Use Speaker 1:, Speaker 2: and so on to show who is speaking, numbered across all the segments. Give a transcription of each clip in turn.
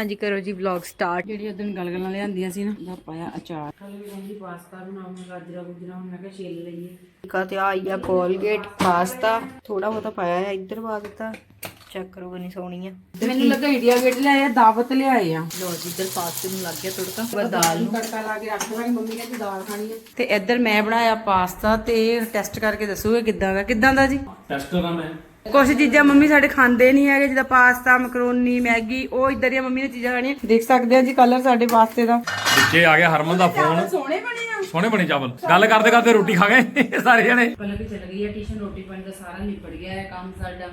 Speaker 1: ਹਾਂਜੀ ਕਰੋ ਜੀ ਵਲੌਗ ਸਟਾਰਟ
Speaker 2: ਜਿਹੜੀ ਉਦੋਂ ਗਲਗਲਾਂ ਲਿਆਂਦੀਆਂ ਸੀ ਨਾ ਉਹਦਾ ਪਾਇਆ ਅਚਾਰ। ਕੱਲ ਵੀ ਕਹਿੰਦੀ ਪਾਸਤਾ ਬਣਾਉਂ ਗਾਜਰਾ ਗੁਜਰਾ ਹੁਣ ਮੈਂ ਕਿਹਾ ਛਿੱਲ ਲਈਏ।
Speaker 1: ਕਾ ਤੇ ਆਈ ਆ ਕੋਲਗੇਟ ਪਾਸਤਾ। ਥੋੜਾ ਬਹੁਤਾ ਪਾਇਆ ਹੈ ਇੱਧਰ ਪਾ ਦਿੱਤਾ। ਚੈੱਕ ਕਰੋ ਕਿੰਨੀ ਸੋਹਣੀ ਆ।
Speaker 2: ਮੈਨੂੰ ਲੱਗਾ ਇੰਡੀਆ ਗੇਟ ਲਿਆਏ ਆ ਦਾਵਤ ਲਿਆਏ ਆ।
Speaker 1: ਲੋ ਜੀ ਇੱਧਰ ਪਾਸਤੇ ਨੂੰ ਲੱਗ ਗਿਆ ਤੜਕਾ। ਦਾਲ ਨੂੰ
Speaker 2: ਤੜਕਾ ਲਾ ਕੇ ਰੱਖ ਲਾਂਗੇ ਮੰਮੀ ਕਹਿੰਦੀ ਦਾਲ ਖਾਣੀ ਹੈ ਤੇ ਇੱਧਰ ਮੈਂ ਬਣਾਇਆ ਪਾਸਤਾ ਤੇ ਟੈਸਟ ਕਰਕੇ ਦੱਸੂਗੇ ਕਿੱਦਾਂ ਦਾ ਕਿੱਦਾਂ ਦਾ ਜੀ?
Speaker 3: ਟੈਸਟ ਕਰਾਂ ਮੈਂ।
Speaker 2: ਕੁਝ ਚੀਜ਼ਾਂ ਮੰਮੀ ਸਾਡੇ ਖਾਂਦੇ ਨਹੀਂ ਹੈਗੇ ਜਿੱਦਾਂ ਪਾਸਤਾ ਮੈਕਰੋਨੀ ਮੈਗੀ ਉਹ ਇਦਾਂ ਦੀਆਂ ਮੰਮੀ ਨੇ ਚੀਜ਼ਾਂ ਖਾਣੀਆਂ। ਦੇਖ ਸਕਦੇ ਆ ਜੀ ਕਲਰ ਸਾਡੇ ਪਾਸਤੇ ਦਾ।
Speaker 3: ਵਿੱਚੇ ਆ ਗਿਆ ਹਰਮਨ ਦਾ ਫੋਨ
Speaker 2: ਸੋਹਣੇ ਬਣੇ ਆ।
Speaker 3: ਸੋਹਣੇ ਬਣੇ ਚਾਵਲ। ਗੱਲ ਕਰਦੇ ਕਰਦੇ ਰੋਟੀ ਖਾ ਗਏ ਸਾਰੇ ਜਣੇ।
Speaker 2: ਪਹਿਲਾਂ ਵੀ ਚਲ ਗਈ ਹੈ ਟਿਸ਼ਨ ਰੋਟੀ ਪਾਣੀ ਦਾ ਸਾਰਾ ਨਿਪਟ ਗਿਆ ਹੈ ਕੰਮ ਸਾਡਾ।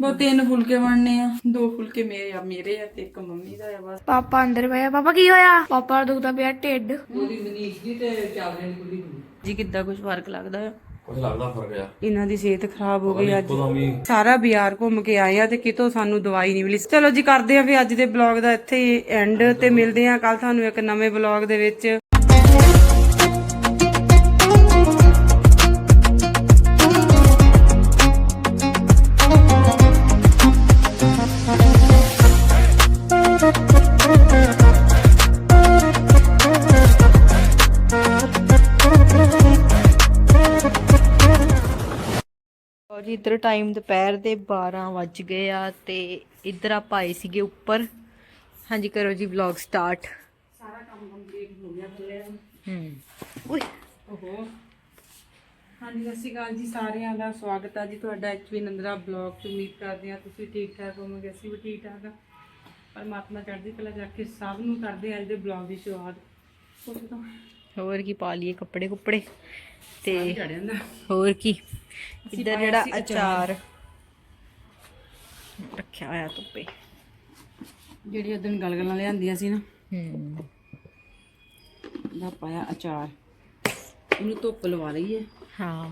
Speaker 2: ਬਹੁਤ ਤਿੰਨ ਫੁਲਕੇ ਬਣਨੇ ਆ ਦੋ ਫੁਲਕੇ ਮੇਰੇ ਆ ਮੇਰੇ ਆ ਤੇ ਇੱਕ ਮੰਮੀ ਦਾ ਆ ਬਸ।
Speaker 4: ਪਾਪਾ ਅੰਦਰ ਪਿਆ ਪਾਪਾ ਕੀ ਹੋਇਆ? ਪਾਪਾ ਦਾ ਦੁਖਦਾ ਪਿਆ ਢਿੱਡ।
Speaker 2: ਉਹਦੀ ਮਨੀਸ਼ ਦੀ ਤੇ ਚਾਵਲੇ ਦੀ ਕੁੜੀ ਜੀ ਕਿੱਦਾਂ ਕੁਝ ਫ਼ਰਕ ਲੱਗਦਾ ਆ?
Speaker 3: ਕੁਝ ਲੱਗਦਾ ਫ਼ਰਕ ਆ
Speaker 2: ਇਹਨਾਂ ਦੀ ਸਿਹਤ ਖਰਾਬ ਹੋ ਗਈ ਅੱਜ।
Speaker 3: ਉਦੋਂ ਵੀ
Speaker 2: ਸਾਰਾ ਬਾਜ਼ਾਰ ਘੁੰਮ ਕੇ ਆਏ ਆ ਤੇ ਕਿਤੋਂ ਸਾਨੂੰ ਦਵਾਈ ਨਹੀਂ ਮਿਲੀ। ਚਲੋ ਜੀ ਕਰਦੇ ਆ ਵੀ ਅੱਜ ਦੇ ਬਲੌਗ ਦਾ ਇੱਥੇ ਐਂਡ ਤੇ ਮਿਲਦੇ ਆ। ਕੱਲ ਤੁਹਾਨੂੰ ਇੱਕ ਨਵੇਂ ਬਲੌਗ ਦੇ ਵਿੱਚ
Speaker 1: ਇੱਧਰ ਟਾਈਮ ਦੁਪਹਿਰ ਦੇ 12 ਵੱਜ ਗਏ ਆ ਤੇ ਇੱਧਰ ਆਪਾਂ ਆਏ ਸੀਗੇ ਉੱਪਰ। ਹਾਂਜੀ ਕਰੋ ਜੀ ਵਲੌਗ ਸਟਾਰਟ
Speaker 2: ਸਾਰਾ ਕੰਮ ਕੰਪਲੀਟ ਹੋ ਗਿਆ ਥੱਲੇ
Speaker 1: ਹੂੰ। ਉਏ
Speaker 2: ਓਹੋ। ਹਾਂਜੀ ਸਤਿ ਸ਼੍ਰੀ ਅਕਾਲ ਜੀ ਸਾਰਿਆਂ ਦਾ। ਸਵਾਗਤ ਹੈ ਜੀ ਤੁਹਾਡਾ ਐਚਪੀ ਨੰਦਰਾ ਬਲੌਗ ਚ। ਉਮੀਦ ਕਰਦੇ ਆ ਤੁਸੀਂ ਠੀਕ ਠਾਕ ਹੋਵੋਗੇ। ਅਸੀਂ ਵੀ ਠੀਕ ਠਾਕ ਆ। ਪਰਮਾਤਮਾ ਚੜ੍ਹਦੀ ਕਲਾ ਜਾ ਕੇ ਸਭ ਨੂੰ ਕਰਦੇ ਆ ਅੱਜ ਦੇ ਬਲੌਗ ਦੀ ਸ਼ੁਰੂਆਤ। ਤਾਂ।
Speaker 1: ਹੋਰ ਕੀ ਪਾ ਲਈਏ ਕੱਪੜੇ ਕੁੱਪੜੇ। ਤੇ ਹੋਰ ਕੀ। ਇੱਧਰ ਜਿਹੜਾ ਅਚਾਰ। ਰੱਖਿਆ ਹੋਇਆ ਧੁੱਪੇ।
Speaker 2: ਜਿਹੜੀ ਉਦੋਂ ਗਲਗਲਾਂ ਲਿਆਂਦੀਆਂ ਸੀ ਨਾ
Speaker 1: ਹੂੰ।
Speaker 2: ਉਹਦਾ ਪਾਇਆ ਅਚਾਰ। ਇਹਨੂੰ ਧੁੱਪ ਲਵਾ ਲਈਏ
Speaker 1: ਹਾਂ।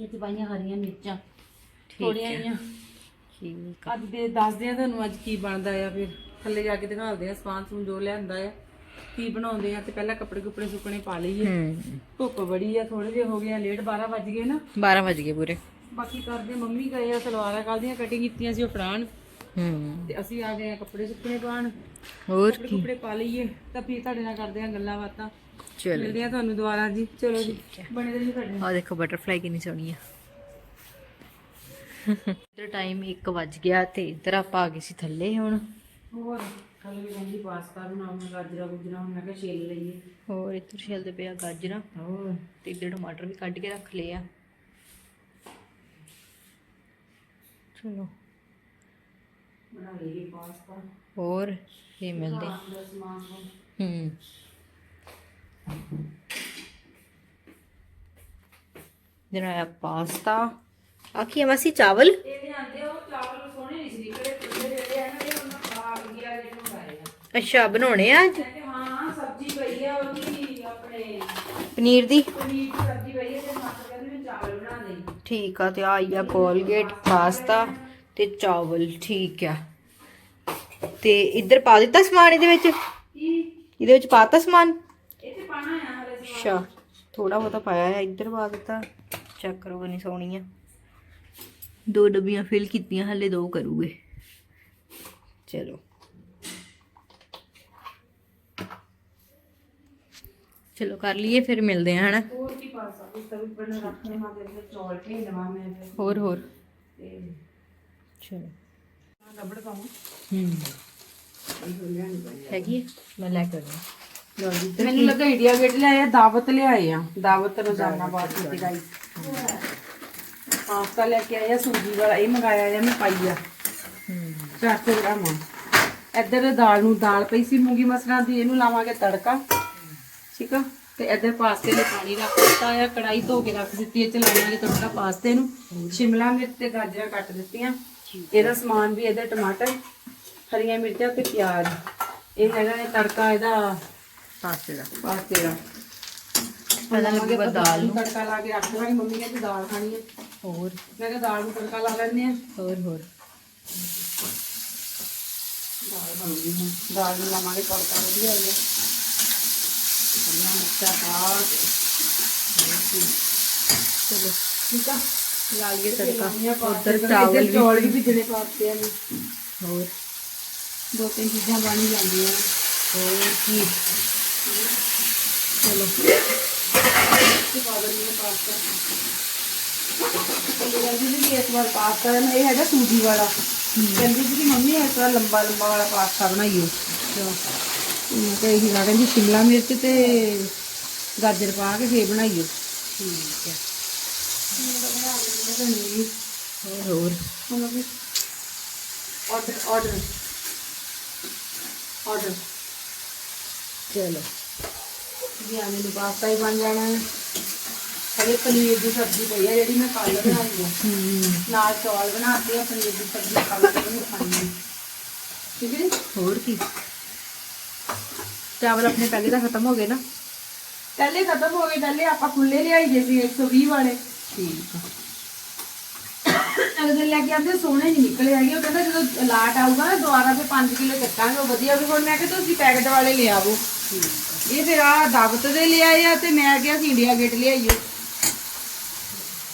Speaker 2: ਇਹ ਤੇ ਪਾਈਆਂ ਹਰੀਆਂ ਮਿਰਚਾਂ।
Speaker 1: ਠੀਕ
Speaker 2: ਥੋੜੀਆਂ ਜਿਹੀਆਂ।
Speaker 1: ਠੀਕ
Speaker 2: ਅੱਜ ਦੇ ਦੱਸਦੇ ਆ ਤੁਹਾਨੂੰ ਅੱਜ ਕੀ ਬਣਦਾ ਆ ਫਿਰ ਥੱਲੇ ਜਾ ਕੇ ਦਿਖਾਉਂਦੇ ਆ ਸਮਾਨ ਸਮੂਨ ਜੋ ਲਿਆਂਦਾ ਆ। ਕੀ ਬਣਾਉਂਦੇ ਆ ਤੇ ਪਹਿਲਾਂ ਕੱਪੜੇ ਕੁਪੜੇ ਸੁੱਕਣੇ ਪਾ ਲਈਏ।
Speaker 1: ਹੂੰ।
Speaker 2: ਧੁੱਪ ਬੜੀ ਆ ਥੋੜੇ ਜਿਹੇ ਹੋ ਗਏ ਆ ਲੇਟ 12 ਵੱਜ ਗਏ ਨਾ।
Speaker 1: 12 ਵਜ ਗਏ ਪੂਰੇ।
Speaker 2: ਬਾਕੀ ਕਰਦੇ ਮੰਮੀ ਗਏ ਆ ਸਲਵਾਰਾਂ ਕੱਲ ਦੀਆਂ ਕਟਿੰਗ ਕੀਤੀਆਂ ਸੀ ਉਹ ਫੜਾਣ
Speaker 1: ਹੂੰ।
Speaker 2: ਤੇ ਅਸੀਂ ਆ ਗਏ ਆ ਕੱਪੜੇ ਸੁੱਕਣੇ ਪਾਣ
Speaker 1: ਹੋਰ
Speaker 2: ਕੱਪੜੇ ਕੁਪੜੇ ਪਾ ਲਈਏ ਤਾਂ ਫਿਰ ਤੁਹਾਡੇ ਨਾਲ ਕਰਦੇ ਆ ਗੱਲਾਂ ਬਾਤਾਂ।
Speaker 1: ਚਲੋ।
Speaker 2: ਮਿਲਦੇ ਆ ਤੁਹਾਨੂੰ ਦੁਬਾਰਾ ਜੀ। ਚਲੋ ਜੀ ਬਣੇ ਰਹੀ ਤੁਹਾਡੇ ਨਾਲ।
Speaker 1: ਆ ਦੇਖੋ ਬਟਰਫਲਾਈ ਕਿੰਨੀ ਸੋਹਣੀ ਆ। ਇੱਧਰ ਟਾਈਮ 1 ਵੱਜ ਗਿਆ ਤੇ ਇੱਧਰ ਆਪਾਂ ਆ ਗਏ ਸੀ ਥੱਲੇ ਹੁਣ।
Speaker 2: ਹੋਰ? ਕੱਲ ਵੀ ਕਹਿੰਦੀ ਪਾਸਤਾ ਬਣਾਉਂ ਗਾਜਰਾ ਗੁਜਰਾ ਹੁਣ ਮੈਂ ਕਿਹਾ ਛਿੱਲ ਲਈਏ।
Speaker 1: ਹੋਰ ਇੱਧਰ ਛਿਲਦੇ ਪਿਆ ਗਾਜਰਾਂ
Speaker 2: ਹੋਰ।
Speaker 1: ਤੇ ਇੱਧਰ ਟਮਾਟਰ ਵੀ ਕੱਢ ਕੇ ਰੱਖ ਲਏ ਆ। ਚਲੋ।
Speaker 2: ਬਣਾ ਲਈਏ ਪਾਸਤਾ।
Speaker 1: ਹੋਰ ਇਹ ਮਿਲਦੇ?
Speaker 2: ਦਾ ਸਮਾਨ ਹੁਣ।
Speaker 1: ਹੂੰ। ਜਰਾ ਪਾਸਤਾ ਆਖੀ ਮਸੀ ਚਾਵਲ?
Speaker 2: ਇਹ ਲਿਆਂਦੇ ਉਹ ਚਾਵਲ ਸੋਹਣੇ ਨਹੀਂ ਸੀ ਨਿਕਲੇ ਥੋੜੇ ਜਿਹੜੇ ਆ ਨਾ ਇਹ ਉਹਨਾਂ ਖਾ ਗਿਆ ਜਿਹੜੇ ਮੰਗਾਏ ਆ
Speaker 1: ਅੱਛਾ ਬਣਾਉਣੇ ਆ ਅੱਜ?
Speaker 2: ਹਾਂ ਸਬਜ਼ੀ ਪਈ ਆ ਉਹਦੀ ਆਪਣੇ
Speaker 1: ਪਨੀਰ ਦੀ?
Speaker 2: ਪਨੀਰ ਦੀ ਸਬਜ਼ੀ ਪਈ ਹੈ ਤੇ ਮਾਤਾ ਕਹਿੰਦੇ ਮੈਂ ਚਾਵਲ ਬਣਾ ਦੇ
Speaker 1: ਠੀਕ ਆ ਤੇ ਆਈ ਆ ਕੋਲਗੇਟ ਪਾਸਤਾ ਤੇ ਚਾਵਲ ਠੀਕ ਆ। ਤੇ ਇੱਧਰ ਪਾ ਦਿੱਤਾ ਸਮਾਨ ਇਹਦੇ ਵਿੱਚ? ਇਹਦੇ ਵਿੱਚ ਪਾਤਾ ਸਮਾਨ?
Speaker 2: ਤੇ ਪਾਣਾ ਆ ਹਲੇ
Speaker 1: ਅੱਛਾ ਥੋੜਾ ਬਹੁਤਾ ਪਾਇਆ ਹੈ ਇੱਧਰ ਪਾ ਦਿੱਤਾ। ਚੈੱਕ ਕਰੋ ਕਿੰਨੀ ਸੋਹਣੀ ਆ। ਦੋ ਡੱਬੀਆਂ ਫਿਲ ਕੀਤੀਆਂ ਹਲੇ ਦੋ ਕਰੂਗੇ। ਚਲੋ। ਚਲੋ ਕਰ ਲਈਏ ਫਿਰ ਮਿਲਦੇ ਆ ਹਨਾ?
Speaker 2: ਹੋਰ ਕੀ ਪਾ ਸਕਦੀ? ਤਵੀ ਬਣਾ ਰੱਖਣੇ ਹਾਂ ਅੰਦਰ ਚੌਲ ਭੇਜ ਦੇਵਾਂ ਮੈਂ ਫਿਰ।
Speaker 1: ਹੋਰ ਹੋਰ।
Speaker 2: ਤੇ
Speaker 1: ਚਲੋ।
Speaker 2: ਆਹ ਲੱਭੜ ਪਾਵਾਂ।
Speaker 1: ਹੂੰ। ਹੈਗੀ ਹੈ? ਮੈਂ ਲੈ ਕੇ ਆਉਂਦੀ
Speaker 2: ਮੈਨੂੰ ਲੱਗਾ ਇੰਡੀਆ ਗੇਟ ਲਿਆਏ ਆ ਦਾਵਤ ਲਿਆਏ ਆ। ਦਾਵਤ ਰੋਜ਼ਾਨਾ ਬਾਤ ਕੀਤੀ ਗਾਈ। ਪਾਸਤਾ ਲੈ ਕੇ ਆਇਆ ਸੂਜੀ ਵਾਲਾ ਇਹ ਮੰਗਾਇਆ ਆ ਮੈਂ ਪਾਈ ਆ।
Speaker 1: ਹੂੰ।
Speaker 2: 400 ਗ੍ਰਾਮ ਆ। ਇੱਧਰ ਦਾਲ ਨੂੰ ਦਾਲ ਪਈ ਸੀ ਮੂੰਗੀ ਮਸਰਾਂ ਦੀ ਇਹਨੂੰ ਲਾਵਾਂਗੇ ਤੜਕਾ। ਠੀਕ ਆ? ਤੇ ਇੱਧਰ ਪਾਸਤੇ ਲਈ ਪਾਣੀ ਰੱਖ ਦਿੱਤਾ ਆ ਕੜਾਈ ਧੋ ਕੇ ਰੱਖ ਦਿੱਤੀ ਹੈ ਚ ਲਾਵਾਂਗੇ ਤੜਕਾ ਪਾਸਤੇ ਨੂੰ। ਸ਼ਿਮਲਾ ਮਿਰਚ ਤੇ ਗਾਜਰਾਂ ਕੱਟ ਦਿੱਤੀਆਂ। ਇਹਦਾ ਸਮਾਨ ਵੀ ਇਹਦੇ ਟਮਾਟਰ ਹਰੀਆਂ ਮਿਰਚਾਂ ਤੇ ਪਿਆਜ਼। ਇਹ ਹੈਗਾ ਇਹ ਤੜਕਾ ਇਹਦਾ
Speaker 1: ਪਾਸਤੇ ਦਾ।
Speaker 2: ਪਾਸਤੇ ਦਾ।
Speaker 1: ਪਹਿਲਾਂ ਲੱਗੂਗਾ ਦਾਲ
Speaker 2: ਨੂੰ ਤੜਕਾ ਲਾ ਕੇ ਰੱਖ ਲਾਂਗੇ। ਮੰਮੀ ਕਹਿੰਦੀ ਦਾਲ ਖਾਣੀ ਹੈ।
Speaker 1: ਹੋਰ।
Speaker 2: ਮੈਂ ਕਿਹਾ ਦਾਲ ਨੂੰ ਤੜਕਾ ਲਾ ਲੈਂਦੇ ਆ
Speaker 1: ਹੋਰ ਹੋਰ।
Speaker 2: ਦਾਲ ਬਣੂਗੀ ਦਾਲ ਨੂੰ ਲਾਵਾਂਗੇ। ਤੜਕਾ ਵਧੀਆ ਹੋ ਗਿਆ। ਹਰੀਆਂ ਮਿਰਚਾਂ ਪਾ ਕੇ
Speaker 1: ਚਲੋ
Speaker 2: ਠੀਕ ਆ
Speaker 1: ਲਾ ਲਈਏ ਤੜਕਾ
Speaker 2: ਉਧਰ
Speaker 1: ਉਧਰ ਚਾਵਲ ਵੀ
Speaker 2: ਚੌਲ ਵੀ ਭਿੱਜਣੇ ਪਾਤੇ ਆ ਜੀ
Speaker 1: ਹੋਰ
Speaker 2: ਦੋ ਤਿੰਨ ਚੀਜ਼ਾਂ ਬਣ ਹੀ ਜਾਂਦੀਆਂ ਨੇ।
Speaker 1: ਹੋਰ ਕੀ
Speaker 2: ਚਲੋ ਤੇ ਪਾ ਦਿੰਦੀ ਹਾਂ ਪਾਸਤਾ ਇਹ ਕਹਿੰਦੀ ਸੀ ਕਿ ਇਸ ਵਾਰ ਪਾਸਤਾ ਨਾ ਇਹ ਕਿ ਮੈਂ ਕਿਹਾ ਇਹੀ ਲਾ ਕਹਿੰਦੀ ਸ਼ਿਮਲਾ ਮਿਰਚ ਤੇ ਗਾਜਰ ਪਾ ਕੇ ਫੇਰ ਬਣਾਈਓ।
Speaker 1: ਠੀਕ ਹੈ।
Speaker 2: ਹੋਰ
Speaker 1: ਹੋਰ?
Speaker 2: ਆਰਡਰ ਆਰਡਰ ਆਰਡਰ
Speaker 1: ਚਲੋ।
Speaker 2: ਜੀ ਆ ਮੈਨੂੰ ਪਾਸਤਾ ਹੀ ਬਣ ਜਾਣਾ ਹੈ। ਹਲੇ ਪਨੀਰ ਦੀ ਸਬਜ਼ੀ ਪਈ ਹੈ ਜਿਹੜੀ ਮੈਂ ਕੱਲ ਬਣਾਈ ਹੈ। ਨਾਲ ਚੌਲ ਬਣਾਤੇ ਆ ਪਨੀਰ ਦੀ ਸਬਜ਼ੀ ਕੱਲ ਨੂੰ ਖਾਣੀ। ਹੈ ਠੀਕ ਹੈ?
Speaker 1: ਹੋਰ ਕੀ? ਚਾਵਲ ਆਪਣੇ ਪਹਿਲੇ ਤਾਂ ਖਤਮ ਹੋ ਗਏ ਨਾ।
Speaker 2: ਪਹਿਲੇ ਖਤਮ ਹੋ ਗਏ ਪਹਿਲੇ ਆਪਾਂ ਖੁੱਲੇ ਲਿਆਈ ਗਏ ਸੀ 120 ਵਾਲੇ।
Speaker 1: ਠੀਕ
Speaker 2: ਦਿਨ ਲੈ ਕੇ ਆਂਦੇ ਸੋਹਣੇ ਨਹੀਂ ਨਿਕਲੇ ਹੈਗੇ। ਉਹ ਕਹਿੰਦਾ ਜਦੋਂ ਲਾਟ ਆਊਗਾ ਨਾ ਦੁਬਾਰਾ ਤੇ 5 ਕਿਲੋ ਚੱਕਾਂਗੇ ਉਹ ਵਧੀਆ। ਵੀ ਹੁਣ ਮੈਂ ਕਿਹਾ ਤੁਸੀਂ ਪੈਕਟ ਵਾਲੇ ਲਿਆਵੋ। ਇਹ ਫਿਰ ਆ ਦਾਵਤ ਦੇ ਲਿਆਏ ਆ ਤੇ ਮੈਂ ਕਿਹਾ ਸੀ ਇੰਡੀਆ ਗੇਟ ਲਿਆਈਓ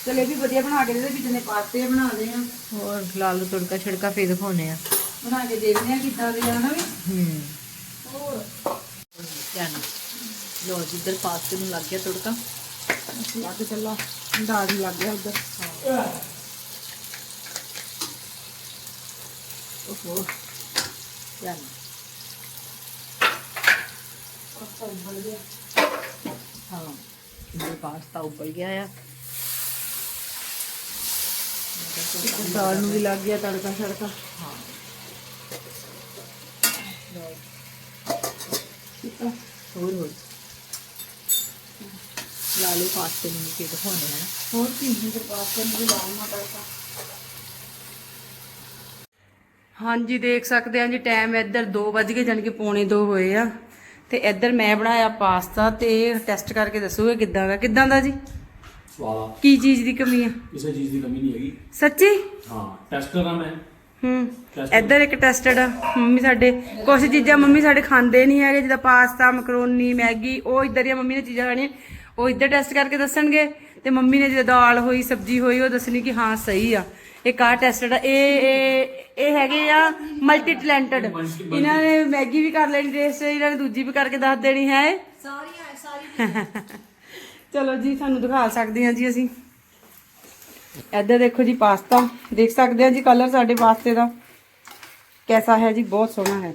Speaker 2: ਚਲੇ ਵੀ ਵਧੀਆ ਬਣਾ ਕੇ ਦੇ ਵਿੱਚ ਨੇ ਪਾਸਤੇ ਬਣਾਉਣੇ ਆ।
Speaker 1: ਹੋਰ ਲਾਲੂ ਤੜਕਾ ਛੜਕਾ ਫੇਰ ਦਿਖਾਉਣੇ ਆ।
Speaker 2: ਬਣਾ ਕੇ ਦੇਖਦੇ ਆ ਕਿੱਦਾਂ ਦੇ ਆ ਨਾ ਵੀ।
Speaker 1: ਹੂੰ।
Speaker 2: ਹੋਰ।
Speaker 1: ਧਿਆਨ ਲੋ ਜਿੱਧਰ ਪਾਸਤੇ ਨੂੰ ਲੱਗ ਗਿਆ ਤੜਕਾ।
Speaker 2: ਲੱਗ ਚੱਲਾ ਦਾਲ ਹੀ ਲੱਗ ਗਿਆ ਉਧਰ।
Speaker 1: ਓਹੋ। ਧਿਆਨ ਹਾਂ। ਇਹ ਪਾਸਤਾ ਉੱਬਲ ਗਿਆ ਆ।
Speaker 2: ਦਾਲ ਨੂੰ ਵੀ ਲੱਗ ਗਿਆ ਤੜਕਾ ਛੜਕਾ ਠੀਕ
Speaker 1: ਹੋਰ ਹੋਰ। ਲਾਲੂ ਪਾਸਤੇ ਨੂੰ ਫੇਰ ਦਿਖਾਉਣੇ ਆ।
Speaker 2: ਹੋਰ ਕੀ ਇਧਰ ਪਾਸਤੇ ਨੂੰ ਵੀ ਲਾਉਣਾ ਤੜਕਾ ਹਾਂਜੀ ਦੇਖ ਸਕਦੇ ਆ ਜੀ ਟਾਈਮ ਇੱਧਰ 2 ਵਜ ਗਏ ਜਾਣੀ ਕਿ ਪੌਣੇ 2 ਹੋਏ ਆ। ਤੇ ਇੱਧਰ ਮੈਂ ਬਣਾਇਆ ਪਾਸਤਾ ਤੇ ਟੈਸਟ ਕਰਕੇ ਦੱਸੋਗੇ ਕਿੱਦਾਂ ਦਾ ਕਿੱਦਾਂ ਦਾ ਜੀ?
Speaker 3: ਵਾਹ।
Speaker 2: ਕੀ ਚੀਜ਼ ਦੀ ਕਮੀ ਆ?
Speaker 3: ਕਿਸੇ ਚੀਜ਼ ਦੀ ਕਮੀ ਨਹੀਂ ਹੈਗੀ।
Speaker 2: ਸੱਚੀ?
Speaker 3: ਹਾਂ ਟੈਸਟਰ ਆ ਮੈਂ।
Speaker 2: ਹੂੰ। ਇੱਧਰ ਇੱਕ ਟੈਸਟਡ ਆ ਮੰਮੀ ਸਾਡੇ ਕੁਝ ਚੀਜ਼ਾਂ ਮੰਮੀ ਸਾਡੇ ਖਾਂਦੇ ਨਹੀਂ ਹੈਗੇ ਜਿੱਦਾਂ ਪਾਸਤਾ ਮਕਰੋਨੀ ਮੈਗੀ ਉਹ ਇੱਧਰ ਦੀਆਂ ਮੰਮੀ ਨੇ ਚੀਜ਼ਾਂ ਖਾਣੀਆਂ। ਉਹ ਇੱਧਰ ਟੈਸਟ ਕਰਕੇ ਦੱਸਣਗੇ ਤੇ ਮੰਮੀ ਨੇ ਜਿੱਦਾਂ ਦਾਲ ਹੋਈ ਸਬਜ਼ੀ ਹੋਈ ਉਹ ਦੱਸਣੀ ਕਿ ਹਾਂ ਸਹੀ ਆ। ਇਹ ਕਾ ਟੈਸਟਡ ਆ। ਇਹ ਇਹ ਇਹ ਹੈਗੇ ਆ ਮਲਟੀ ਟੈਲੈਂਟਡ ਇਹਨਾਂ ਨੇ ਮੈਗੀ ਵੀ ਕਰ ਲੈਣੀ ਟੇਸਟ ਇਹਨਾਂ ਨੇ ਦੂਜੀ ਵੀ ਕਰਕੇ ਦੱਸ ਦੇਣੀ ਹੈ। ਸਾਰੀਆਂ ਸਾਰੀ ਚਲੋ ਜੀ ਤੁਹਾਨੂੰ ਦਿਖਾ ਸਕਦੇ ਹਾਂ ਜੀ ਅਸੀਂ। ਇੱਧਰ ਦੇਖੋ ਜੀ ਪਾਸਤਾ। ਦੇਖ ਸਕਦੇ ਹਾਂ ਜੀ ਕਲਰ ਸਾਡੇ ਪਾਸਤੇ ਦਾ। ਕੈਸਾ ਹੈ ਜੀ ਬਹੁਤ ਸੋਹਣਾ ਹੈ।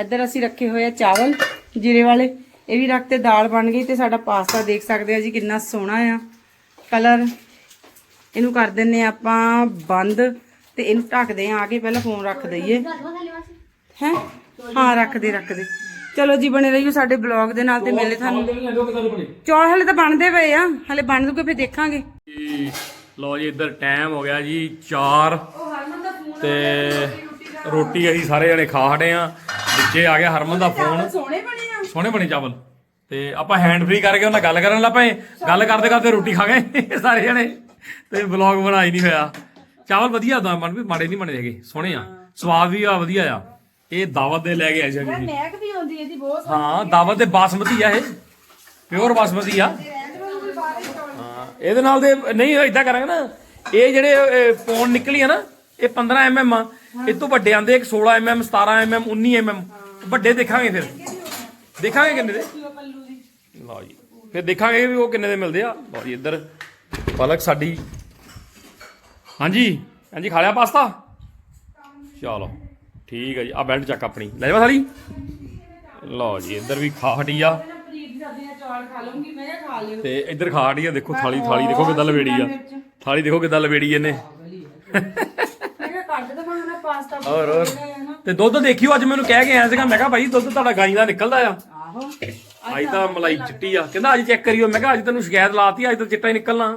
Speaker 2: ਇੱਧਰ ਅਸੀਂ ਰੱਖੇ ਹੋਏ ਆ ਚਾਵਲ ਜੀਰੇ ਵਾਲੇ। ਇਹ ਵੀ ਰੱਖ ਤੇ ਦਾਲ ਬਣ ਗਈ ਤੇ ਸਾਡਾ ਪਾਸਤਾ ਦੇਖ ਸਕਦੇ ਆ ਜੀ ਕਿੰਨਾ ਸੋਹਣਾ ਆ। ਕਲਰ ਇਹਨੂੰ ਕਰ ਦਿੰਨੇ ਆ ਆਪਾਂ ਬੰਦ ਤੇ ਇਹਨੂੰ ਢੱਕਦੇ ਆ ਆ ਕੇ ਪਹਿਲਾਂ ਫੋਨ ਰੱਖ ਦਈਏ। ਹੈ? ਹਾਂ ਰੱਖ ਦੇ ਰੱਖ ਦੇ। ਚਲੋ ਜੀ ਬਣੇ ਰਹੀਓ ਸਾਡੇ ਬਲੌਗ ਦੇ ਨਾਲ ਤੇ ਮਿਲੇ ਤੁਹਾਨੂੰ। ਚੌਲ ਹਲੇ ਤਾਂ ਬਣਦੇ ਪਏ ਆ ਹਲੇ ਬਣ ਦੂਗੇ ਫਿਰ ਦੇਖਾਂਗੇ।
Speaker 3: ਲਓ ਜੀ ਇੱਧਰ ਟਾਈਮ ਹੋ ਗਿਆ ਜੀ 4 ਤੇ ਰੋਟੀ ਅਸੀਂ ਸਾਰੇ ਜਣੇ ਖਾ ਹਟੇ ਆ। ਵਿੱਚੇ ਆ ਗਿਆ ਹਰਮਨ ਦਾ ਫੋਨ
Speaker 2: ਸੋਹਣੇ ਬਣੇ ਆ।
Speaker 3: ਸੋਹਣੇ ਬਣੇ ਚਾਵਲ। ਤੇ ਆਪਾਂ ਹੈਂਡ ਫ੍ਰੀ ਕਰਕੇ ਉਹਨਾਂ ਗੱਲ ਕਰਨ ਲੱਗ ਪਏ। ਗੱਲ ਕਰਦੇ ਕਰਦੇ ਰੋਟੀ ਖਾ ਗਏ ਸਾਰੇ ਜਣੇ। ਤੇ ਵਲੌਗ ਬਣਾ ਹੀ ਨਹੀਂ ਹੋਇਆ। ਚਾਵਲ ਵਧੀਆ ਦਾ ਮਨ ਵੀ ਮਾੜੇ ਨਹੀਂ ਬਣੇ ਹੈਗੇ ਸੋਹਣੇ ਆ। ਸਵਾਦ ਵੀ ਆ ਵਧੀਆ ਆ। ਇਹ ਦਾਵਤ ਦੇ ਲੈ ਕੇ ਆਏ ਸੀ ਜੀ
Speaker 2: ਮੈਕ ਵੀ ਆਉਂਦੀ ਇਹਦੀ ਬਹੁਤ
Speaker 3: ਹਾਂ ਦਾਵਤ ਦੇ ਬਾਸਮਤੀ ਆ ਇਹ। ਪਿਓਰ ਬਾਸਮਤੀ ਆ। ਇਹਦੇ ਨਾਲ ਦੇ ਨਹੀਂ ਇਦਾਂ ਕਰਾਂਗੇ ਨਾ ਇਹ ਜਿਹੜੇ ਇਹ, ਪੌਣ ਨਿਕਲੀ ਆ ਨਾ ਇਹ 15 ਐਮਐਮ ਆ। ਇਹ ਤੋਂ ਵੱਡੇ ਆਂਦੇ ਇੱਕ 16 ਐਮਐਮ 17 ਐਮਐਮ 19 ਐਮਐਮ ਵੱਡੇ ਦੇਖਾਂਗੇ ਫਿਰ। ਦੇਖਾਂਗੇ ਕਿੰਨੇ ਦੇ? ਲਓ ਜੀ। ਫਿਰ ਦੇਖਾਂਗੇ ਵੀ ਉਹ ਕਿੰਨੇ ਦੇ ਮਿਲਦੇ ਆ। ਲਓ ਜੀ ਇੱਧਰ। ਪਲਕ ਸਾਡੀ। ਹਾਂਜੀ। ਹਾਂਜੀ ਖਾ ਲਿਆ ਪਾਸਤਾ? ਚਲੋ ਠੀਕ ਹੈ ਜੀ। ਆ ਬੈਲਟ ਚੱਕ ਆਪਣੀ। ਲੈ ਜਾ ਸਾਲੀ ਲਓ ਜੀ ਇੱਧਰ ਵੀ ਖਾ ਹਟੀ ਆ।
Speaker 2: ਨਾਲ ਚੌਲ ਖਾ ਲਵਾਂਗੀ ਮੈਂ ਕਿਹਾ ਖਾ ਲਿਓ।
Speaker 3: ਤੇ ਇੱਧਰ ਖਾ ਹਟੀ ਆ ਦੇਖੋ ਥਾਲੀ ਥਾਲੀ ਦੇਖੋ ਕਿੱਦਾਂ ਲਵੇੜੀ ਆ। ਥਾਲੀ ਦੇਖੋ ਕਿੱਦਾਂ ਲਵੇੜੀ ਇਹਨੇ।
Speaker 2: ਮੈਂ ਕਿਹਾ ਕੱਢ ਦਵਾਂ ਨਾ ਪਾਸਤਾ
Speaker 3: ਹੋਰ ਹੋਰ। ਤੇ ਦੁੱਧ ਦੇਖਿਓ ਅੱਜ ਮੈਨੂੰ ਕਹਿ ਕੇ ਆਇਆ ਸੀਗਾ ਮੈਂ ਕਿਹਾ ਭਾਈ ਦੁੱਧ ਤੁਹਾਡਾ ਗਾਈ ਦਾ ਨਿਕਲਦਾ ਆ।
Speaker 2: ਆਹੋ।
Speaker 3: ਅੱਜ ਤਾਂ ਮਲਾਈ ਚਿੱਟੀ ਆ। ਕਹਿੰਦਾ ਅੱਜ ਚੈੱਕ ਕਰਿਓ ਮੈਂ ਕਿਹਾ ਅੱਜ ਤੈਨੂੰ ਸ਼ਿਕਾਇਤ ਲਾਤੀ ਅੱਜ ਤਾਂ ਚਿੱਟਾ ਹੀ ਨਿਕਲਣਾ।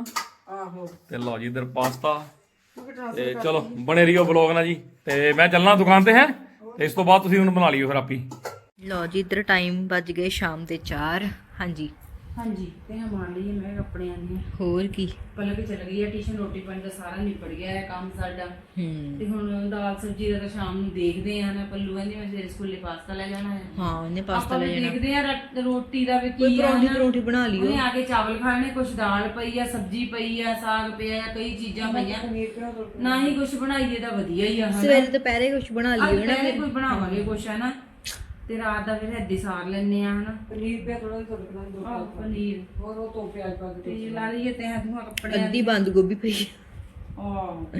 Speaker 2: ਆਹੋ।
Speaker 3: ਤੇ ਲਓ ਜੀ ਇੱਧਰ ਪਾਸਤਾ। ਤੇ ਚਲੋ ਬਣੇ ਰਹੀਓ ਵਲੌਗ ਨਾਲ ਜੀ। ਤੇ ਮੈਂ ਚੱਲਣਾ ਦੁਕਾਨ ਤੇ ਹੈ। ਤੇ ਇਸ ਤੋਂ ਬਾਅਦ ਤੁਸੀਂ ਹੁਣ ਬਣਾ ਲਿਓ ਫਿਰ ਆਪੀ।
Speaker 1: ਲੋ ਜੀ ਇੱਧਰ ਟਾਈਮ ਵੱਜ ਗਏ ਸ਼ਾਮ ਦੇ 4 ਹਾਂਜੀ।
Speaker 2: ਹਾਂਜੀ ਤੇ ਹਾਂ ਮਾਰ ਲਈਏ ਮੈਂ ਕੱਪੜਿਆਂ ਦੀਆਂ।
Speaker 1: ਹੋਰ ਕੀ?
Speaker 2: ਪਲਕ ਚਲ ਗਈ ਹੈ ਟਿਊਸ਼ਨ ਰੋਟੀ ਪਾਣੀ ਦਾ ਸਾਰਾ ਨਿਪਟ ਗਿਆ ਹੈ ਕੰਮ ਸਾਡਾ।
Speaker 1: ਹੂੰ।
Speaker 2: ਤੇ ਹੁਣ ਦਾਲ ਸਬਜ਼ੀ ਦਾ ਤਾਂ ਸ਼ਾਮ ਨੂੰ ਦੇਖਦੇ ਆ ਨਾ ਪੱਲੂ ਕਹਿੰਦੀ ਮੈਂ ਸਵੇਰੇ ਸਕੂਲੇ ਪਾਸਤਾ ਲੈ ਜਾਣਾ ਹੈ।
Speaker 1: ਹਾਂ ਉਹਨੇ ਪਾਸਤਾ ਲੈ ਜਾਣਾ।
Speaker 2: ਦੇਖਦੇ ਆ ਰੋਟੀ ਦਾ ਵੀ ਕੀ ਆ
Speaker 1: ਪਰੌਂਠੀ
Speaker 2: ਨਾ।
Speaker 1: ਪਰੌਂਠੀ ਬਣਾ ਲਿਓ।
Speaker 2: ਉਹਨੇ ਆ ਕੇ ਚਾਵਲ ਖਾਣੇ ਕੁਛ ਦਾਲ ਪਈ ਆ ਸਬਜ਼ੀ ਪਈ ਆ ਸਾਗ ਪਿਆ ਆ ਕਈ ਚੀਜ਼ਾਂ ਪਈਆਂ। ਨਾ ਹੀ ਕੁਛ ਬਣਾਈਏ ਤਾਂ ਵਧੀਆ ਹੀ ਆ ਹਨਾ?
Speaker 1: ਸਵੇਰੇ ਦੁਪਹਿਰੇ ਕੁਝ ਬਣਾ ਲਿਓ
Speaker 2: ਪਹਿਲੇ ਕੋਈ ਬਣਾਵਾਂਗੇ ਕੁਛ ਹੈ ਨਾ ਤੇ ਰਾਤ ਦਾ ਫਿਰ ਏਦੀ ਸਾਰ ਲੈਣੇ ਆ ਹਨਾ। ਪਨੀਰ ਪਿਆ ਥੋੜਾ ਜਿਹਾ ਪਨੀਰ। ਹੋਰ ਉਹ ਤੋਂ ਪਿਆਜ਼ ਪਾ ਕੇ ਤੇ ਲਾ ਲਈਏ ਤੇ ਹੱਥੋਂ ਕੱਪੜੇ
Speaker 1: ਅੱਧੀ ਬੰਦ ਗੋਭੀ ਪਈ।
Speaker 2: ਆਹ।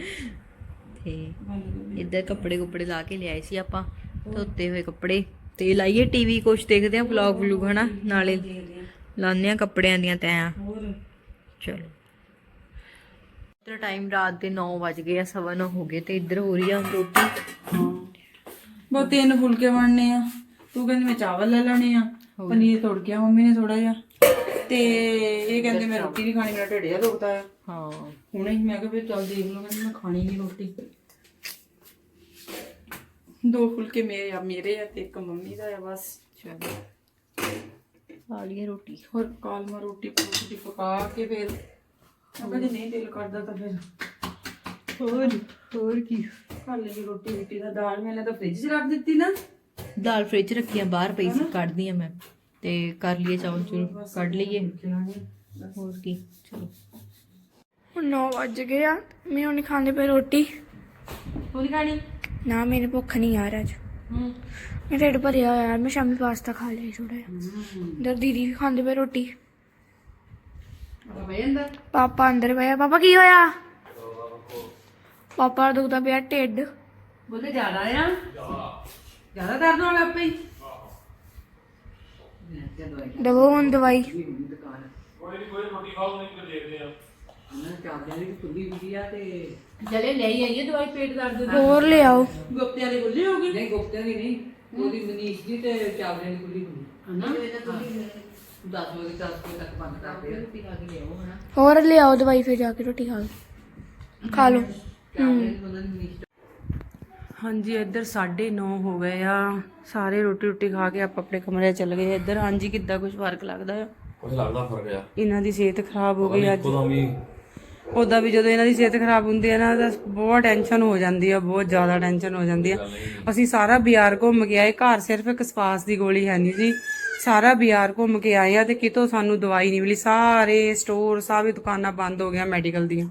Speaker 1: ਤੇ ਇੱਧਰ ਕੱਪੜੇ ਕੁੱਪੜੇ ਲਾ ਕੇ ਲਿਆਏ ਸੀ ਆਪਾਂ ਧੋਤੇ ਹੋਏ ਕੱਪੜੇ। ਤੇ ਲਾਈਏ ਟੀਵੀ ਕੁਛ ਦੇਖਦੇ ਆ ਵਲੌਗ ਵਲੂਗ ਹਨਾ ਨਾਲੇ। ਲਾਉਂਦੇ ਆ ਕੱਪੜਿਆਂ ਦੀਆਂ ਤੈਆਂ
Speaker 2: ਹੋਰ?
Speaker 1: ਚਲੋ। ਇੱਧਰ ਟਾਈਮ ਰਾਤ ਦੇ 9 ਵਜ ਗਏ ਆ ਸਵਾ ਨੌ ਹੋ ਗਏ ਤੇ ਇੱਧਰ ਹੋ ਰਹੀ ਆ ਰੋਟੀ।
Speaker 2: ਬਹੁਤ ਤਿੰਨ ਫੁਲਕੇ ਬਣਨੇ ਆ। ਤੂੰ ਕਹਿੰਦੀ ਮੈਂ ਚਾਵਲ ਲੈ ਲੈਣੇ ਆ ਪਨੀਰ ਤੋੜ ਗਿਆ ਮੰਮੀ ਨੇ ਥੋੜਾ ਜਿਹਾ। ਤੇ ਇਹ ਕਹਿੰਦੇ ਮੈਂ ਰੋਟੀ ਨਹੀਂ ਖਾਣੀ ਮੇਰਾ ਢਿੱਡ ਜਿਹਾ ਦੁਖਦਾ ਆ।
Speaker 1: ਹਾਂ।
Speaker 2: ਹੁਣੇ ਹੀ ਮੈਂ ਕਿਹਾ ਵੀ ਚੱਲ ਦੇਖ ਲਓ ਕਹਿੰਦੀ ਮੈਂ ਖਾਣੀ ਨਹੀਂ ਰੋਟੀ। ਦੋ ਫੁਲਕੇ ਮੇਰੇ ਆ ਮੇਰੇ ਆ ਤੇ ਇੱਕ ਮੰਮੀ ਦਾ ਆ ਬਸ।
Speaker 1: ਚਲੋ। ਖਾ ਲਈਏ ਰੋਟੀ।
Speaker 2: ਹੋਰ ਕਾਲ ਮੈਂ ਰੋਟੀ ਪੂਰੀ ਪਕਾ ਕੇ ਫਿਰ। ਅਗਰ ਜੇ ਨਹੀਂ ਦਿਲ ਕਰਦਾ ਤਾਂ ਫਿਰ।
Speaker 1: ਹੋਰ ਹੋਰ ਕੀ।
Speaker 2: ਖਾ ਲਈ ਰੋਟੀ ਮਿੱਟੀ ਦਾ ਦਾਲ ਮੈਨੇ ਤਾਂ ਫ੍ਰਿਜ 'ਚ ਰੱਖ ਦਿੱਤੀ ਨਾ।
Speaker 1: ਦਾਲ ਫ੍ਰਿਜ ਰੱਖੀਆਂ ਬਾਹਰ ਪਈ ਸੀ ਕੱਢਦੀ ਆ ਮੈਂ। ਤੇ ਕਰ ਲਈਏ ਚਾਵਲ ਚੂਰ ਕੱਢ ਲਈਏ। ਹੋਰ ਕੀ ਚਲੋ।
Speaker 4: ਹੁਣ 9 ਵੱਜ ਗਏ ਆ ਮੈਂ ਹੁਣ ਖਾਂਦੇ ਪਏ ਰੋਟੀ।
Speaker 2: ਨਹੀਂ ਖਾਣੀ?
Speaker 4: ਨਾ ਮੈਨੂੰ ਭੁੱਖ ਨਹੀਂ ਯਾਰ ਅੱਜ।
Speaker 2: ਹੂੰ।
Speaker 4: ਮੇਰਾ ਢਿੱਡ ਭਰਿਆ ਹੋਇਆ ਯਾਰ ਮੈਂ ਸ਼ਾਮੀ ਪਾਸਤਾ ਖਾ ਲਿਆ ਥੋੜਾ ਜਿਹਾ। ਇਧਰ ਦੀਦੀ ਵੀ ਖਾਂਦੇ ਪਏ ਰੋਟੀ। ਪਾਪਾ ਅੰਦਰ ਪਿਆ ਪਾਪਾ ਕੀ ਹੋਇਆ? ਪਾਪਾ ਦਾ ਦੁਖਦਾ ਪਿਆ ਢਿੱਡ।
Speaker 2: ਬੋਲੇ ਜ਼ਿਆਦਾ ਆ? ਜ਼ਿਆਦਾ ਦਰਦ ਹੋਣ ਲੱਗ ਪਈ।
Speaker 4: ਦਵੋ ਹੁਣ ਦਵਾਈ।
Speaker 2: ਜਲੇ ਲੈ ਆਈਏ ਦਵਾਈ ਪੇਟ ਦਰਦ ਦੀ।
Speaker 4: ਹੋਰ ਲਿਆਓ।
Speaker 2: ਗੁਪਤੇ ਵਾਲੀ ਖੁੱਲੀ ਹੋਗੀ
Speaker 5: ਨਹੀਂ ਗੁਪਤੇ ਦੀ ਨਹੀਂ। ਉਹਦੀ ਮਨੀਸ਼ ਦੀ ਤੇ ਚਾਵਲੇ ਦੀ ਕੁੜੀ ਹੁੰਦੀ।
Speaker 2: ਹਨਾ?
Speaker 5: 10 ਵਜੇ 10 ਵਜੇ ਤੱਕ ਬੰਦ ਕਰਦੇ ਆ
Speaker 4: ਹੋਰ ਲਿਆਓ ਦਵਾਈ ਫਿਰ ਜਾ ਕੇ ਰੋਟੀ ਖਾ ਲਓ ਖਾ ਲਓ।
Speaker 2: ਹਾਂਜੀ ਇੱਧਰ 9:30 ਹੋ ਗਏ ਆ। ਸਾਰੇ ਰੋਟੀ ਰੋਟੀ ਖਾ ਕੇ ਆਪ ਆਪਣੇ ਕਮਰੇ ਚਲੇ ਗਏ। ਇੱਧਰ ਹਾਂਜੀ ਕਿੱਦਾਂ ਕੁਝ ਫ਼ਰਕ ਲੱਗਦਾ? ਆ
Speaker 3: ਕੁਝ ਲੱਗਦਾ ਫ਼ਰਕ ਆ।
Speaker 2: ਇਹਨਾਂ ਦੀ ਸਿਹਤ ਖਰਾਬ ਹੋ ਗਈ ਅੱਜ।
Speaker 3: ਉਦੋਂ ਵੀ
Speaker 2: ਜਦੋਂ ਇਹਨਾਂ ਦੀ ਸਿਹਤ ਖਰਾਬ ਹੁੰਦੀ ਹੈ ਨਾ ਤਾਂ ਬਹੁਤ ਟੈਨਸ਼ਨ ਹੋ ਜਾਂਦੀ ਆ ਬਹੁਤ ਜ਼ਿਆਦਾ ਟੈਨਸ਼ਨ ਹੋ ਜਾਂਦੀ ਆ। ਅਸੀਂ ਸਾਰਾ ਬਾਜ਼ਾਰ ਘੁੰਮ ਕੇ ਆਏ ਘਰ ਸਿਰਫ ਇੱਕ ਸਪਾਸ ਦੀ ਗੋਲੀ ਹੈ ਨਹੀਂ ਜੀ। ਸਾਰਾ ਬਾਜ਼ਾਰ ਘੁੰਮ ਕੇ ਆਏ ਆ ਤੇ ਕਿਤੋਂ ਸਾਨੂੰ ਦਵਾਈ ਨਹੀਂ ਮਿਲੀ। ਸਾਰੇ ਸਟੋਰ ਸਾਰੇ ਦੁਕਾਨਾਂ ਬੰਦ ਹੋ ਗਿਆ ਮੈਡੀਕਲ ਦੀਆਂ।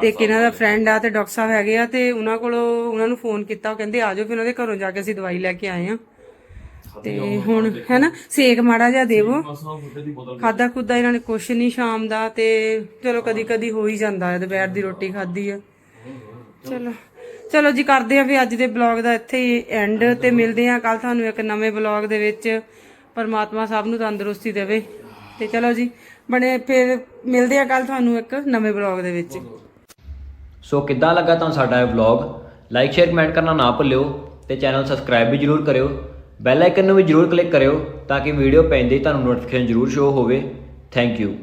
Speaker 2: ਤੇ ਇੱਕ ਇਹਨਾਂ ਦਾ ਫਰੈਂਡ ਆ ਤੇ ਡਾਕਟਰ ਸਾਹਿਬ ਹੈਗੇ ਆ ਤੇ ਉਹਨਾਂ ਕੋਲੋਂ ਉਹਨਾਂ ਨੂੰ ਫੋਨ ਕੀਤਾ ਉਹ ਕਹਿੰਦੇ ਆ ਜਾਓ ਫਿਰ ਉਹਨਾਂ ਦੇ ਘਰੋਂ ਜਾ ਕੇ ਅਸੀਂ ਦਵਾਈ ਲੈ ਕੇ ਆਏ ਆ ਤੇ ਹੁਣ ਹੈਨਾ ਸੇਕ ਮਾੜਾ ਜਿਹਾ ਦੇਵੋ। ਖਾਦਾ ਖੁਦਾ ਇਹਨਾਂ ਨੇ ਕੁਛ ਨਹੀਂ ਸ਼ਾਮ ਦਾ ਤੇ ਚਲੋ ਕਦੀ ਕਦੀ ਹੋ ਹੀ ਜਾਂਦਾ ਹੈ ਦੁਪਹਿਰ ਦੀ ਰੋਟੀ ਖਾਦੀ ਆ। ਚਲੋ ਚਲੋ ਜੀ ਕਰਦੇ ਆ ਵੀ ਅੱਜ ਦੇ ਬਲੌਗ ਦਾ ਇੱਥੇ ਹੀ ਐਂਡ ਤੇ ਮਿਲਦੇ ਆ ਕੱਲ ਤੁਹਾਨੂੰ ਇੱਕ ਨਵੇਂ ਬਲੌਗ ਦੇ ਵਿੱਚ ਪਰਮਾਤਮਾ ਸਭ ਨੂੰ ਤੰਦਰੁਸਤੀ ਦੇਵੇ। ਤੇ ਚਲੋ ਜੀ ਬਣੇ, ਫਿਰ ਮਿਲਦੇ ਆ ਕੱਲ ਤੁਹਾਨੂੰ ਇੱਕ ਨਵੇਂ ਬਲੌਗ ਦੇ ਵਿੱਚ।
Speaker 6: ਸੋ ਕਿੱਦਾਂ ਲੱਗਾ ਤੁਹਾਨੂੰ ਸਾਡਾ ਇਹ ਵਲੌਗ? ਲਾਈਕ ਸ਼ੇਅਰ ਕਮੈਂਟ ਕਰਨਾ ਨਾ ਭੁੱਲਿਓ ਤੇ ਚੈਨਲ ਸਬਸਕ੍ਰਾਈਬ ਵੀ ਜਰੂਰ ਕਰਿਓ। ਬੈਲ ਆਈਕਨ ਨੂੰ ਵੀ ਜਰੂਰ ਕਲਿੱਕ ਕਰਿਓ ਤਾਂ ਕਿ ਵੀਡੀਓ ਪੈਂਦੇ ਹੀ ਤੁਹਾਨੂੰ ਨੋਟੀਫਿਕੇਸ਼ਨ ਜਰੂਰ ਸ਼ੋ ਹੋਵੇ। Thank you